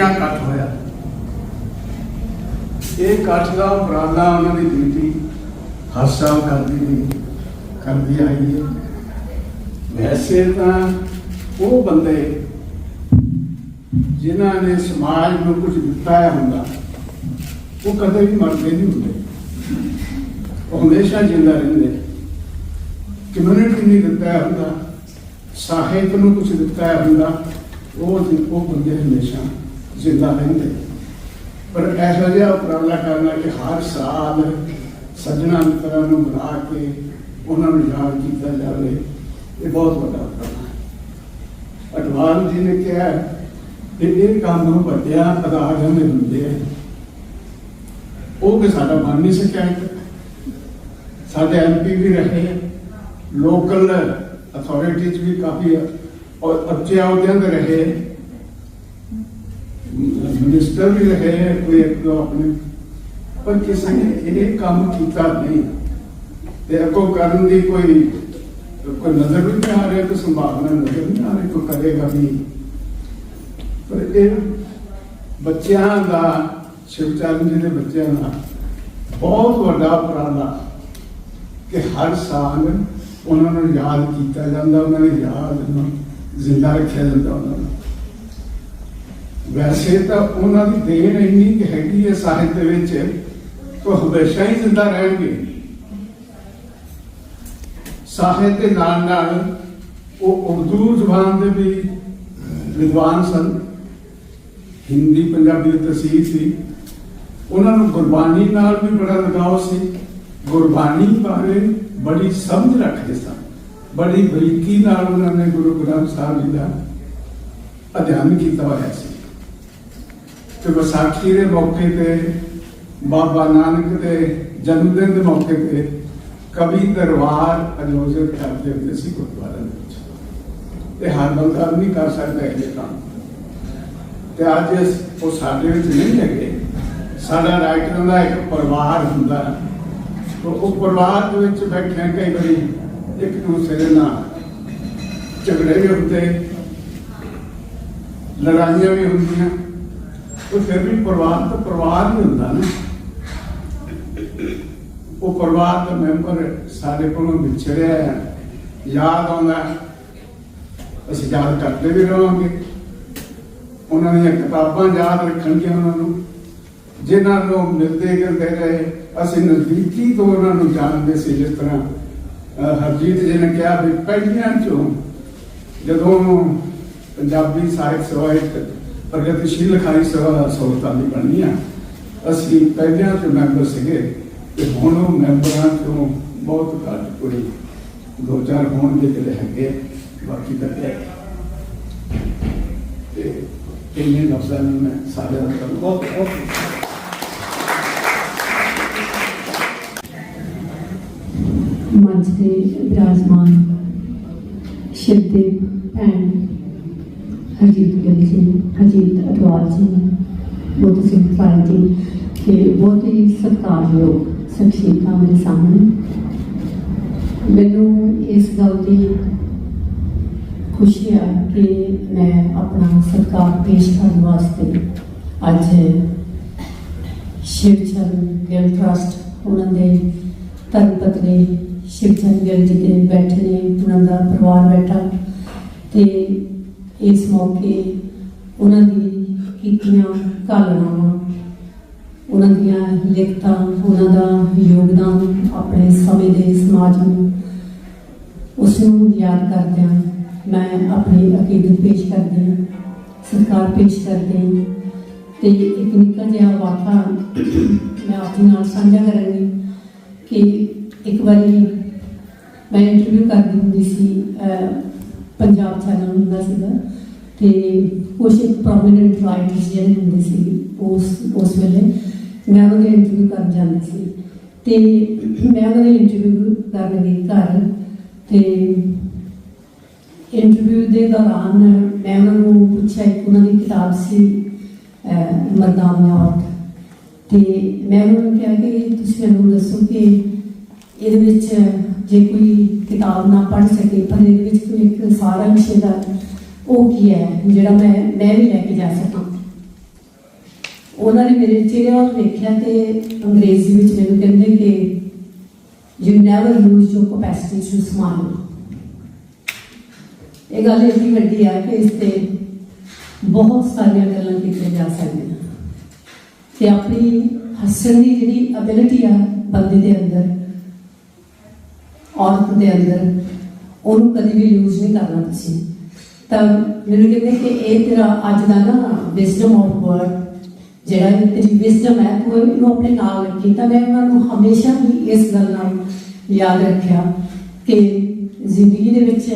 ਲੱਗਿਆ ਇਕੱਠ ਹੋਇਆ? ਇਹ ਇਕੱਠ ਦਾ ਉਪਰਾਲਾ ਉਹਨਾਂ ਦੀ ਡਿਊਟੀ ਹਰ ਸਾਲ ਕਰਦੀ ਦੀ ਕਰਦੀ ਆਈ ਹੈ। ਵੈਸੇ ਤਾਂ ਉਹ ਬੰਦੇ ਜਿਨ੍ਹਾਂ ਨੇ ਸਮਾਜ ਨੂੰ ਕੁਝ ਦਿੱਤਾ ਹੁੰਦਾ, ਉਹ ਕਦੇ ਵੀ ਮਰਦੇ ਨਹੀਂ ਹੁੰਦੇ। ਉਹ ਹਮੇਸ਼ਾ ਜਿੰਦਾ ਰਹਿੰਦੇ। ਕਮਿਊਨਿਟੀ ਨਹੀਂ ਦਿੱਤਾ ਹੁੰਦਾ, ਸਾਹਿਤ ਨੂੰ ਕੁਝ ਦਿੱਤਾ ਹੁੰਦਾ, ਉਹ ਉਹ ਬੰਦੇ ਹਮੇਸ਼ਾ ਜ਼ਿੰਦਾ ਰਹਿੰਦੇ ਪਰ ਇਹੋ ਜਿਹਾ ਉਪਰਾਲਾ ਕਰਨਾ ਕਿ ਹਰ ਸਾਲ ਸੱਜਣਾ ਮਿੱਤਰਾਂ ਨੂੰ ਬੁਲਾ ਕੇ ਉਹਨਾਂ ਨੂੰ ਯਾਦ ਕੀਤਾ ਜਾਵੇ ਇਹ ਬਹੁਤ ਵੱਡਾ ਉਪਰਾਲਾ ਹੈ ਅਡਵਾਨ ਜੀ ਨੇ ਕਿਹਾ ਕਿ ਇਹ ਕੰਮ ਵੱਡਿਆਂ ਅਦਾਰਿਆਂ ਦੇ ਹੁੰਦੇ ਆ ਉਹ ਕਿ ਸਾਡਾ ਬਣ ਨਹੀਂ ਸਕਿਆ ਇੱਕ ਸਾਡੇ ਐਮਪੀ ਵੀ ਰਹੇ ਲੋਕਲ ਅਥਾਰਟੀਜ਼ ਵੀ ਕਾਫੀ ਔਰ ਉੱਚੇ ਅਹੁਦਿਆਂ ਤੇ ਰਹੇ ਮਿਨਿਸਟਰ ਵੀ ਰਹੇ ਕੋਈ ਇੱਕ ਦੋ ਆਪਣੇ ਪਰ ਕਿਸੇ ਨੇ ਇਹ ਕੰਮ ਕੀਤਾ ਨਹੀਂ। ਤੇ ਅੱਗੋਂ ਕਰਨ ਦੀ ਕੋਈ ਕੋਈ ਨਜ਼ਰ ਵੀ ਨਹੀਂ ਆ ਰਿਹਾ, ਕੋਈ ਸੰਭਾਵਨਾ ਨਜ਼ਰ ਨਹੀਂ ਆ ਰਹੀ, ਕੋਈ ਕਰੇਗਾ ਵੀ। ਪਰ ਇਹ ਬੱਚਿਆਂ ਦਾ ਸ਼ਿਵਚਰਨ ਜੀ ਦੇ ਬੱਚਿਆਂ ਦਾ ਬਹੁਤ ਵੱਡਾ ਉਪਰਾਲਾ ਕਿ ਹਰ ਸਾਲ ਉਹਨਾਂ ਨੂੰ ਯਾਦ ਕੀਤਾ ਜਾਂਦਾ, ਉਹਨਾਂ ਨੂੰ ਯਾਦ ਜ਼ਿੰਦਾ ਰੱਖਿਆ ਜਾਂਦਾ ਉਹਨਾਂ ਨੂੰ। ਵੈਸੇ ਤਾਂ ਉਹਨਾਂ ਦੀ ਦੇਣ ਇੰਨੀ ਕਿ ਹੈਗੀ ਹੈ ਸਾਹਿਤ ਦੇ ਵਿੱਚ ਉਹ ਹਮੇਸ਼ਾ ਹੀ ਜ਼ਿੰਦਾ ਰਹਿਣਗੇ। ਸਾਹਿਤ ਦੇ ਨਾਲ ਨਾਲ ਉਹ ਉਰਦੂ ਜ਼ੁਬਾਨ ਦੇ ਵੀ ਵਿਦਵਾਨ ਸਨ। ਹਿੰਦੀ, ਪੰਜਾਬੀ ਦੀ ਤਸੀਰ ਸੀ। ਉਹਨਾਂ ਨੂੰ ਗੁਰਬਾਣੀ ਨਾਲ ਵੀ ਬੜਾ ਲਗਾਓ ਸੀ। ਗੁਰਬਾਣੀ ਬਾਰੇ ਬੜੀ ਸਮਝ ਰੱਖਦੇ ਸਨ। ਬੜੀ ਬਰੀਕੀ ਨਾਲ ਉਹਨਾਂ ਨੇ ਗੁਰੂ ਗ੍ਰੰਥ ਸਾਹਿਬ ਜੀ ਦਾ ਅਧਿਐਨ ਕੀਤਾ ਹੋਇਆ ਸੀ। ਤੇ ਵਿਸਾਖੀ ਦੇ ਮੌਕੇ ਤੇ ਬਾਬਾ ਨਾਨਕ ਦੇ ਜਨਮ ਦਿਨ ਦੇ ਮੌਕੇ ਤੇ ਕਵੀ ਦਰਬਾਰ ਆਯੋਜਿਤ ਕਰਦੇ ਹੁੰਦੇ ਸੀ ਗੁਰਦੁਆਰਾ ਦੇ ਵਿੱਚ। ਤੇ ਹਰ ਬੰਦਾ ਨਹੀਂ ਕਰ ਸਕਦਾ ਇਹ ਕੰਮ। ਤੇ ਅੱਜ ਉਹ ਸਾਡੇ ਵਿੱਚ ਨਹੀਂ ਹੈਗੇ। ਸਾਡਾ ਰਾਈਟਰਾਂ ਦਾ ਇੱਕ ਪਰਿਵਾਰ ਹੁੰਦਾ। ਹੈ। ਉਹ ਪਰਿਵਾਰ ਦੇ ਵਿੱਚ ਬੈਠੇ ਕਈ ਵਾਰੀ ਇੱਕ ਦੂਸਰੇ ਦੇ ਨਾਲ। ਝਗੜੇ ਵੀ ਹੁੰਦੇ। ਲੜਾਈਆਂ ਵੀ ਹੁੰਦੀਆਂ। ਉਹ ਫਿਰ ਵੀ ਪਰਿਵਾਰ ਤਾਂ ਪਰਿਵਾਰ ਹੀ ਹੁੰਦਾ ਨਾ। ਉਹ ਪਰਿਵਾਰ ਦਾ ਮੈਂਬਰ ਸਾਡੇ ਕੋਲੋਂ ਵਿਛੜਿਆ ਹੈ। ਯਾਦ ਆਉਂਦਾ, ਅਸੀਂ ਯਾਦ ਕਰਦੇ ਵੀ ਰਹਾਂਗੇ। ਉਹਨਾਂ ਦੀਆਂ ਕਿਤਾਬਾਂ ਯਾਦ ਰੱਖਣਗੀਆਂ ਉਹਨਾਂ ਨੂੰ। ਜਿਨ੍ਹਾਂ ਨੂੰ ਮਿਲਦੇ ਗਿਲਦੇ ਰਹੇ, ਅਸੀਂ ਨਜ਼ਦੀਕੀ ਤੋਂ ਉਹਨਾਂ ਨੂੰ ਜਾਣਦੇ ਸੀ ਜਿਸ ਤਰ੍ਹਾਂ ਹਰਜੀਤ ਜੀ ਨੇ ਕਿਹਾ ਵੀ ਪਹਿਲੀਆਂ ਚੋਂ ਜਦੋਂ ਪੰਜਾਬੀ ਸਾਹਿਤ ਸਭਾ ਪ੍ਰਗਤੀਸ਼ੀਲ ਲਿਖਾਈ ਸਭਾ ਸਹੂਲਤਾਂ ਦੀ ਬਣੀ ਆ ਅਸੀਂ ਪਹਿਲਿਆਂ ਚੋਂ ਮੈਂਬਰ ਸੀਗੇ ਤੇ ਹੁਣ ਉਹ ਮੈਂਬਰਾਂ ਚੋਂ ਬਹੁਤ ਘੱਟ ਕੋਈ ਦੋ ਚਾਰ ਹੋਣਗੇ ਜਿਹੜੇ ਹੈਗੇ ਬਾਕੀ ਤਾਂ ਹੈ। ਤੇ ਇੰਨੇ ਲਫ਼ਜ਼ਾਂ ਨੂੰ ਮੈਂ ਸਾਰਿਆਂ ਦਾ ਬਹੁਤ ਬਹੁਤ ਮੰਚ ਤੇ ਵਿਰਾਜਮਾਨ ਸ਼ਿਵਦੇਵ ਭੈਣ ਹਰਜੀਤ ਗਿੱਲ ਜੀ ਹਰਜੀਤ ਅਟਵਾਲ ਜੀ ਬੋਧ ਸਿੰਘ ਫਾਇਲ ਜੀ ਤੇ ਬਹੁਤ ਹੀ ਸਤਿਕਾਰਯੋਗ ਸ਼ਖਸੀਅਤਾਂ ਮੇਰੇ ਸਾਹਮਣੇ ਮੈਨੂੰ ਇਸ ਗੱਲ ਦੀ ਖੁਸ਼ੀ ਆ ਕਿ ਮੈਂ ਆਪਣਾ ਸਰਕਾਰ ਪੇਸ਼ ਕਰਨ ਵਾਸਤੇ ਅੱਜ ਸ਼ਿਵਚਰਨ ਗਿੱਲ ਟਰਸਟ ਉਹਨਾਂ ਦੇ ਧਰਮ ਪਤਨੀ ਸ਼ਿਵਚਰਨ ਗਿੱਲ ਜੀ ਦੇ ਬੈਠੇ ਨੇ, ਉਹਨਾਂ ਦਾ ਪਰਿਵਾਰ ਬੈਠਾ ਤੇ ਇਸ ਮੌਕੇ ਉਹਨਾਂ ਦੀ ਕੀਤੀਆਂ ਕਾਲਨਾਵਾਂ ਉਹਨਾਂ ਦੀਆਂ ਲਿਖਤਾਂ, ਉਹਨਾਂ ਦਾ ਯੋਗਦਾਨ ਆਪਣੇ ਸਮੇਂ ਦੇ ਸਮਾਜ ਨੂੰ ਉਸ ਨੂੰ ਯਾਦ ਕਰਦਿਆਂ ਮੈਂ ਆਪਣੀ ਅਕੀਦਤ ਪੇਸ਼ ਕਰਦੀ ਹਾਂ ਸਰਕਾਰ ਪੇਸ਼ ਕਰਦੀ ਹਾਂ ਤੇ ਇੱਕ ਨਿੱਕਾ ਜਿਹਾ ਵਾਕਾ ਮੈਂ ਆਪ ਨਾਲ ਸਾਂਝਾ ਕਰਾਂਗੀ ਕਿ ਇੱਕ ਵਾਰੀ ਮੈਂ ਇੰਟਰਵਿਊ ਕਰਦੀ ਹੁੰਦੀ ਸੀ ਪੰਜਾਬ ਚੈਨਲ ਹੁੰਦਾ ਸੀਗਾ ਤੇ ਕੁਝ ਇੱਕ ਪ੍ਰੋਮਿਨੈਂਟ ਰਾਈਟਰਸ ਜਿਹੜੇ ਹੁੰਦੇ ਸੀ ਉਸ ਉਸ ਵੇਲੇ ਮੈਂ ਉਹਨਾਂ ਦੇ ਇੰਟਰਵਿਊ ਕਰਨ ਜਾਂਦੀ ਸੀ। ਤੇ ਮੈਂ ਉਹਨਾਂ ਦੇ ਇੰਟਰਵਿਊ ਕਰਨ ਗਈ ਘਰ ਤੇ ਇੰਟਰਵਿਊ ਦੇ ਦੌਰਾਨ ਮੈਂ ਉਹਨਾਂ ਨੂੰ ਪੁੱਛਿਆ ਇੱਕ ਉਹਨਾਂ ਦੀ ਕਿਤਾਬ ਸੀ ਅਹ, ਮਰਦਾਨਾ ਔਰਤ। ਤੇ ਮੈਂ ਉਹਨਾਂ ਨੂੰ ਕਿਹਾ ਕਿ ਤੁਸੀਂ ਮੈਨੂੰ ਦੱਸੋ ਕਿ ਇਹਦੇ ਵਿੱਚ ਜੇ ਕੋਈ ਕਿਤਾਬ ਨਾ ਪੜ੍ਹ ਸਕੇ, ਪਰ ਇਹਦੇ ਵਿੱਚ ਕੋਈ ਇੱਕ ਸਾਰਾ ਵਿਸ਼ੇ ਦਾ ਉਹ ਕੀ ਹੈ, ਜਿਹੜਾ ਮੈਂ ਮੈਂ ਵੀ ਲੈ ਕੇ ਜਾ ਸਕਾਂ। ਉਹਨਾਂ ਨੇ ਮੇਰੇ ਚਿਹਰੇ ਵੱਲ ਵੇਖਿਆ ਤੇ ਅੰਗਰੇਜ਼ੀ ਵਿੱਚ ਮੈਨੂੰ ਕਹਿੰਦੇ ਕਿ you never lose your capacity to smile ਇਹ ਗੱਲ ਇੰਨੀ ਵੱਡੀ ਆ ਕਿ ਇਸ ਤੇ ਬਹੁਤ ਸਾਰੀਆਂ ਗੱਲਾਂ ਕੀਤੀਆਂ ਜਾ ਸਕਦੀਆਂ। ਕਿ ਆਪਣੀ ਹੱਸਣ ਦੀ ਜਿਹੜੀ ਅਬਿਲਿਟੀ ਆ ਬੰਦੇ ਦੇ ਅੰਦਰ ਔਰਤ ਦੇ ਅੰਦਰ ਉਹਨੂੰ ਕਦੀ ਵੀ ਯੂਜ਼ ਨਹੀਂ ਕਰਨਾ ਤੁਸੀਂ। ਤਾਂ ਮੈਨੂੰ ਕਹਿੰਦੇ ਕਿ ਇਹ ਤੇਰਾ ਅੱਜ ਦਾ ਨਾ ਵਿਜ਼ਡਮ ਆਫ ਵਰਡ ਜਿਹੜਾ ਇਹ ਤੇਰੀ ਵਿਜ਼ਡਮ ਹੈ, ਤੂੰ ਇਹਨੂੰ ਆਪਣੇ ਨਾਲ ਰੱਖੀ। ਤਾਂ ਮੈਂ ਉਹਨਾਂ ਨੂੰ ਹਮੇਸ਼ਾ ਹੀ ਇਸ ਗੱਲ ਨਾਲ ਯਾਦ ਰੱਖਿਆ ਕਿ ਜ਼ਿੰਦਗੀ ਦੇ ਵਿੱਚ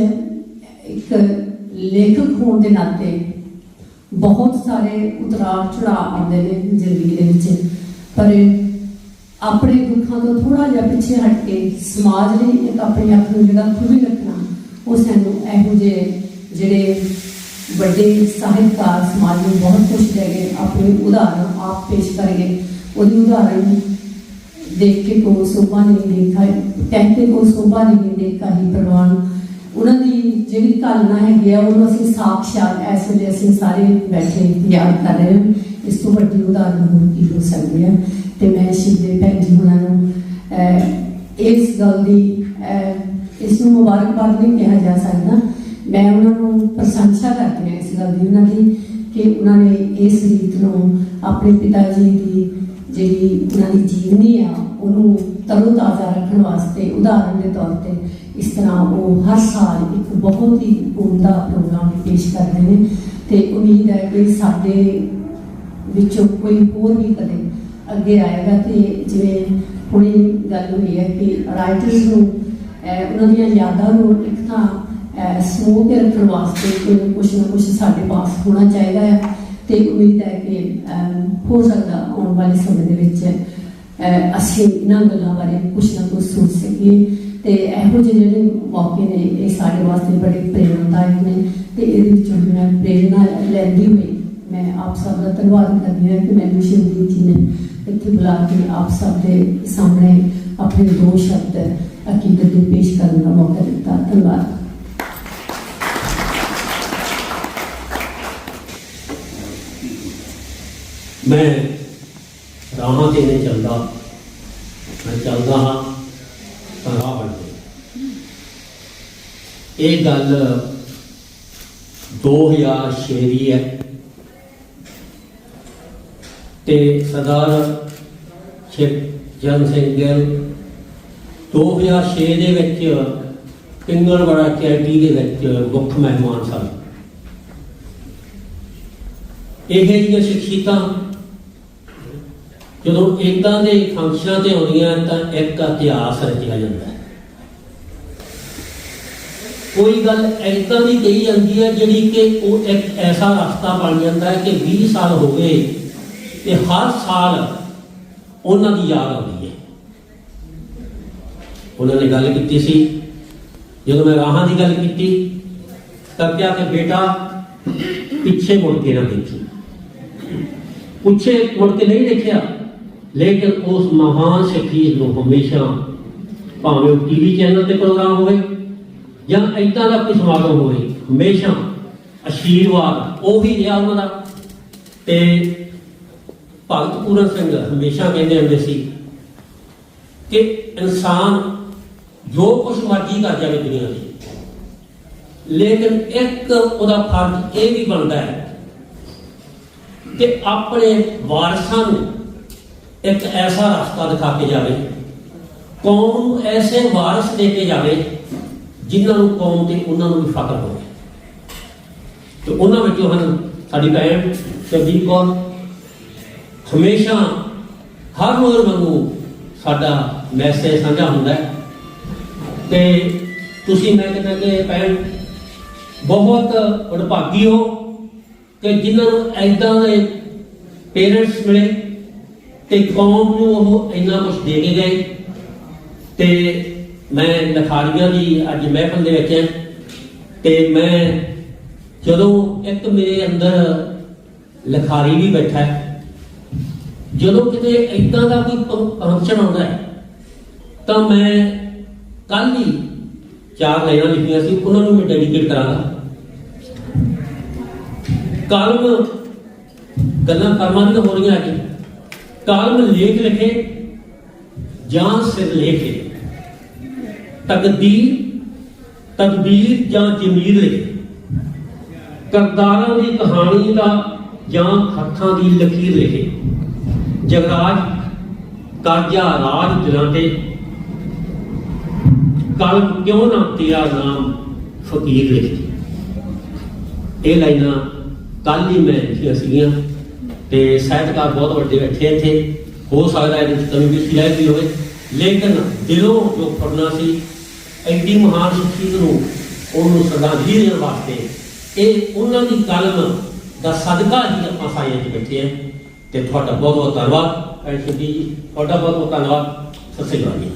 ਇੱਕ ਲੇਖਕ ਹੋਣ ਦੇ ਨਾਤੇ ਬਹੁਤ ਸਾਰੇ ਉਤਰਾਅ ਚੜਾਅ ਆਉਂਦੇ ਨੇ ਜ਼ਿੰਦਗੀ ਦੇ ਵਿੱਚ। ਪਰ ਆਪਣੇ ਦੁੱਖਾਂ ਤੋਂ ਥੋੜਾ ਜਿਹਾ ਪਿੱਛੇ ਹਟ ਕੇ ਸਮਾਜ ਲਈ ਇੱਕ ਆਪਣੇ ਆਪ ਨੂੰ ਜਿਹੜਾ ਖੁੱਲੀ ਰੱਖਣਾ, ਉਹ ਸਾਨੂੰ ਇਹੋ ਜਿਹੇ ਜਿਹੜੇ ਵੱਡੇ ਸਾਹਿਤਕਾਰ ਸਮਾਜ ਨੂੰ ਬਹੁਤ ਕੁਝ ਦੇ ਗਏ, ਆਪਣੀ ਉਦਾਹਰਨ ਆਪ ਪੇਸ਼ ਕਰਗੇ ਉਹਦੀ ਉਦਾਹਰਨ ਦੇਖ ਕੇ ਕੋ ਸੋਭਾ ਨਹੀਂ ਦੇਖਾ ਕਹਿੰਦੇ ਕੋ ਸੋਭਾ ਨਹੀਂ ਦੇਖਾ ਹੀ ਪ੍ਰਵਾਨ ਉਹਨਾਂ ਦੀ ਜਿਹੜੀ ਕਲਨਾ ਹੈਗੀ ਆ, ਉਹਨੂੰ ਅਸੀਂ ਸਾਖਸ਼ਾਤ ਇਸ ਵੇਲੇ ਅਸੀਂ ਸਾਰੇ ਬੈਠੇ ਯਾਦ ਕਰ ਰਹੇ ਹਾਂ। ਇਸ ਤੋਂ ਵੱਡੀ ਉਦਾਹਰਨ ਹੋਰ ਕੀ ਹੋ ਸਕਦੀ ਹੈ? ਤੇ ਮੈਂ ਸ਼ਿਵਦੇ ਭੈਣ ਜੀ ਉਹਨਾਂ ਨੂੰ ਇਸ ਗੱਲ ਦੀ ਇਸ ਨੂੰ ਮੁਬਾਰਕਬਾਦ ਨਹੀਂ ਕਿਹਾ ਜਾ ਸਕਦਾ ਮੈਂ ਉਹਨਾਂ ਨੂੰ ਪ੍ਰਸ਼ੰਸਾ ਕਰਦੀ ਹਾਂ ਇਸ ਗੱਲ ਦੀ ਉਹਨਾਂ ਦੀ ਕਿ ਉਹਨਾਂ ਨੇ ਇਸ ਰੀਤ ਨੂੰ ਆਪਣੇ ਪਿਤਾ ਜੀ ਦੀ ਜਿਹੜੀ ਉਹਨਾਂ ਦੀ ਜੀਵਨੀ ਆ ਉਹਨੂੰ ਤਰੋਤਾਜ਼ਾ ਰੱਖਣ ਵਾਸਤੇ ਉਦਾਹਰਨ ਦੇ ਤੌਰ ਤੇ ਇਸ ਤਰ੍ਹਾਂ ਉਹ ਹਰ ਸਾਲ ਇੱਕ ਬਹੁਤ ਹੀ ਉਮਦਾ ਪ੍ਰੋਗਰਾਮ ਪੇਸ਼ ਕਰਦੇ ਨੇ ਤੇ ਉਮੀਦ ਹੈ ਕਿ ਸਾਡੇ ਵਿੱਚੋਂ ਕੋਈ ਹੋਰ ਵੀ ਕਦੇ ਅੱਗੇ ਆਏਗਾ ਤੇ ਜਿਵੇਂ ਹੁਣੇ ਗੱਲ ਹੋਈ ਹੈ ਕਿ ਰਾਈਟਰਸ ਨੂੰ ਉਹਨਾਂ ਦੀਆਂ ਯਾਦਾਂ ਨੂੰ ਇੱਕ ਤਾਂ ਸਮੂਹ ਕੇ ਰੱਖਣ ਵਾਸਤੇ ਕੋਈ ਕੁਛ ਨਾ ਕੁਛ ਸਾਡੇ ਪਾਸ ਹੋਣਾ ਚਾਹੀਦਾ ਹੈ ਤੇ ਉਮੀਦ ਹੈ ਕਿ ਹੋ ਸਕਦਾ ਆਉਣ ਵਾਲੇ ਸਮੇਂ ਦੇ ਵਿੱਚ ਅਸੀਂ ਇਹਨਾਂ ਗੱਲਾਂ ਬਾਰੇ ਕੁਛ ਨਾ ਕੁਛ ਸੋਚ ਸਕੀਏ ਤੇ ਇਹੋ ਜਿਹੇ ਜਿਹੜੇ ਮੌਕੇ ਨੇ, ਇਹ ਸਾਡੇ ਵਾਸਤੇ ਬੜੇ ਪ੍ਰੇਰਨਾਦਾਇਕ ਨੇ ਤੇ ਇਹਦੇ ਵਿੱਚੋਂ ਮੈਂ ਪ੍ਰੇਰਨਾ ਲੈਂਦੀ ਹੋਈ ਮੈਂ ਆਪ ਸਭ ਦਾ ਧੰਨਵਾਦ ਕਰਦੀ ਹਾਂ ਕਿ ਮੈਨੂੰ ਸ਼ਿਵਦੀਪ ਜੀ ਨੇ ਇੱਥੇ ਬੁਲਾ ਕੇ ਆਪ ਸਭ ਦੇ ਸਾਹਮਣੇ ਆਪਣੇ ਦੋ ਸ਼ਬਦ ਹਕੀਕਤ ਦੇ ਪੇਸ਼ ਕਰਨ ਦਾ ਮੌਕਾ ਦਿੱਤਾ। ਧੰਨਵਾਦ। ਮੈਂ ਰਾਹਾਂ ਤੇ ਨਹੀਂ ਚੱਲਦਾ, ਮੈਂ ਚੱਲਦਾ ਹਾਂ, ਤਾਂ ਰਾਹ ਬਣ ਗਏ ਇਹ ਗੱਲ 2006 ਦੀ ਹੈ। ਤੇ ਸਰਦਾਰ ਜਨ ਸਿੰਘ ਗਿੱਲ 2006 ਦੇ ਵਿੱਚ ਪਿੰਗਲਵਾੜਾ ਚੈਰਿਟੀ ਦੇ ਵਿੱਚ ਮੁੱਖ ਮਹਿਮਾਨ ਸਨ। ਇਹ ਜਿਹੀਆਂ ਸ਼ਖਸੀਅਤਾਂ ਜਦੋਂ ਇਦਾਂ ਦੇ ਫੰਕਸ਼ਨਾਂ ਤੇ ਆਉਂਦੀਆਂ ਤਾਂ ਇੱਕ ਇਤਿਹਾਸ ਰਚਿਆ ਜਾਂਦਾ ਹੈ। ਕੋਈ ਗੱਲ ਇਦਾਂ ਦੀ ਕਹੀ ਜਾਂਦੀ ਹੈ ਜਿਹੜੀ ਕਿ ਉਹ ਇੱਕ ਐਸਾ ਰਸਤਾ ਬਣ ਜਾਂਦਾ ਹੈ ਕਿ 20 ਸਾਲ ਹੋ ਗਏ ਤੇ ਹਰ ਸਾਲ ਉਹਨਾਂ ਦੀ ਯਾਦ ਆਉਂਦੀ ਹੈ। ਉਹਨਾਂ ਨੇ ਗੱਲ ਕੀਤੀ ਸੀ। ਜਦੋਂ ਮੈਂ ਰਾਹਾਂ ਦੀ ਗੱਲ ਕੀਤੀ, ਤਾਂ ਕਿਹਾ ਕਿ ਬੇਟਾ, ਪਿੱਛੇ ਮੁੜ ਕੇ ਨਾ ਦੇਖੀ। ਪੁੱਛੇ ਮੁੜ ਕੇ ਨਹੀਂ ਦੇਖਿਆ, ਲੇਕਿਨ ਉਸ ਮਹਾਨ ਸ਼ਖਸੀਅਤ ਨੂੰ ਹਮੇਸ਼ਾ ਭਾਵੇਂ ਉਹ ਟੀਵੀ ਚੈਨਲ ਤੇ ਪ੍ਰੋਗਰਾਮ ਹੋਵੇ ਜਾਂ ਏਦਾਂ ਦਾ ਕੋਈ ਸਮਾਗਮ ਹੋਵੇ, ਹਮੇਸ਼ਾ ਆਸ਼ੀਰਵਾਦ ਉਹ ਵੀ ਰਿਹਾ ਉਹਨਾਂ ਦਾ। ਤੇ ਭਗਤ ਪੂਰਨ ਸਿੰਘ ਹਮੇਸ਼ਾ ਕਹਿੰਦੇ ਹੁੰਦੇ ਸੀ ਕਿ ਇਨਸਾਨ ਜੋ ਕੁਝ ਮਰਜ਼ੀ ਕਰ ਜਾਵੇ ਦੁਨੀਆ ਦੀ। ਲੇਕਿਨ ਇੱਕ ਉਹਦਾ ਫਰਜ਼ ਇਹ ਵੀ ਬਣਦਾ ਹੈ ਕਿ ਆਪਣੇ ਵਾਰਸਾਂ ਨੂੰ ਇੱਕ ਐਸਾ ਰਸਤਾ ਦਿਖਾ ਕੇ ਜਾਵੇ, ਕੌਮ ਨੂੰ ਐਸੇ ਵਾਰਸ ਦੇ ਕੇ ਜਾਵੇ ਜਿਨ੍ਹਾਂ ਨੂੰ ਕੌਮ ਤੇ ਉਹਨਾਂ ਨੂੰ ਵੀ ਫਖਰ ਹੋਵੇ। ਤੇ ਉਹਨਾਂ ਵਿੱਚੋਂ ਹਨ ਸਾਡੀ ਭੈਣ ਸਰਦੀਪ ਕੌਰ ਹਮੇਸ਼ਾ ਹਰ ਰੋਜ਼ ਵਾਂਗੂ ਸਾਡਾ ਮੈਸੇਜ ਸਾਂਝਾ ਹੁੰਦਾ ਹੈ। ਤੇ ਤੁਸੀਂ ਮੈਂ ਕਹਿੰਦਾ ਕਿ ਭੈਣ, ਬਹੁਤ ਵਡਭਾਗੀ ਹੋ ਕਿ ਜਿਨ੍ਹਾਂ ਨੂੰ ਐਦਾਂ ਦੇ ਪੇਰੈਂਟਸ ਮਿਲੇ ਤੇ ਕੌਮ ਨੂੰ ਉਹ ਇੰਨਾ ਕੁਝ ਦੇ ਕੇ ਗਏ। ਤੇ ਮੈਂ ਲਖਾਰੀਆਂ ਦੀ ਅੱਜ ਮਹਿਫਲ ਦੇ ਵਿੱਚ ਹਾਂ। ਤੇ ਮੈਂ ਜਦੋਂ ਇੱਕ ਮੇਰੇ ਅੰਦਰ ਲਖਾਰੀ ਵੀ ਬੈਠਾ ਹੈ ਜਦੋਂ ਕਿਤੇ ਇਦਾਂ ਦਾ ਕੋਈ ਫੰਕਸ਼ਨ ਆਉਂਦਾ ਹੈ, ਤਾਂ ਮੈਂ ਕੱਲ ਹੀ ਚਾਰ ਲਾਈਨਾਂ ਲਿਖੀਆਂ ਸੀ, ਉਹਨਾਂ ਨੂੰ ਮੈਂ ਡੈਡੀਕੇਟ ਕਰਾਂਗਾ। ਕਲਮ ਗੱਲਾਂ ਕਰਮਾਂ ਦੀਆਂ ਹੋ ਰਹੀਆਂ ਅੱਜ ਕਾਲਮ ਲੇਖ ਲਿਖੇ ਜਾਂ ਸਿਰ ਲਿਖੇ ਤਕਦੀਰ ਤਦਬੀਰ ਜਾਂ ਜ਼ਮੀਰ ਲਿਖੇ। ਕਰਦਾਰਾਂ ਦੀ ਕਹਾਣੀ ਦਾ ਜਾਂ ਹੱਥਾਂ ਦੀ ਲਕੀਰ ਲਿਖੇ। ਜਗਰਾਜ ਕਰਜ਼ਾ ਰਾਜ ਦਿਲਾਂ ਤੇ ਕਲ ਕਿਉਂ ਨਾ ਤੇਰਾ ਨਾਮ ਫਕੀਰ ਲਿਖੇ ਇਹ ਲਾਈਨਾਂ ਕੱਲ ਹੀ ਮੈਂ ਲਿਖੀਆਂ ਸੀਗੀਆਂ ਤੇ ਸਾਹਿਤਕਾਰ ਬਹੁਤ ਵੱਡੇ ਬੈਠੇ ਇੱਥੇ। ਹੋ ਸਕਦਾ ਇਹਦੇ ਵਿੱਚ ਕਮੀ ਵੀ ਆਈ ਵੀ ਹੋਵੇ। ਲੇਕਿਨ ਦਿਲੋਂ ਜੋ ਪੜਨਾ ਸੀ, ਐਡੀ ਮਹਾਨ ਸ਼ਖਸੀਅਤ ਨੂੰ, ਉਹਨੂੰ ਸ਼ਰਧਾਂਜਲੀ ਦੇਣ ਵਾਸਤੇ, ਇਹ ਉਹਨਾਂ ਦੀ ਕਲਮ ਦਾ ਸਦਕਾ ਹੀ ਆਪਾਂ ਸਾਈਆਂ 'ਚ ਬੈਠੇ ਆ। ਤੇ ਤੁਹਾਡਾ ਬਹੁਤ ਬਹੁਤ ਧੰਨਵਾਦ। ਐਂਡ ਜੀ ਤੁਹਾਡਾ ਬਹੁਤ ਬਹੁਤ ਧੰਨਵਾਦ। ਸਤਿ ਸ਼੍ਰੀ ਅਕਾਲ ਜੀ।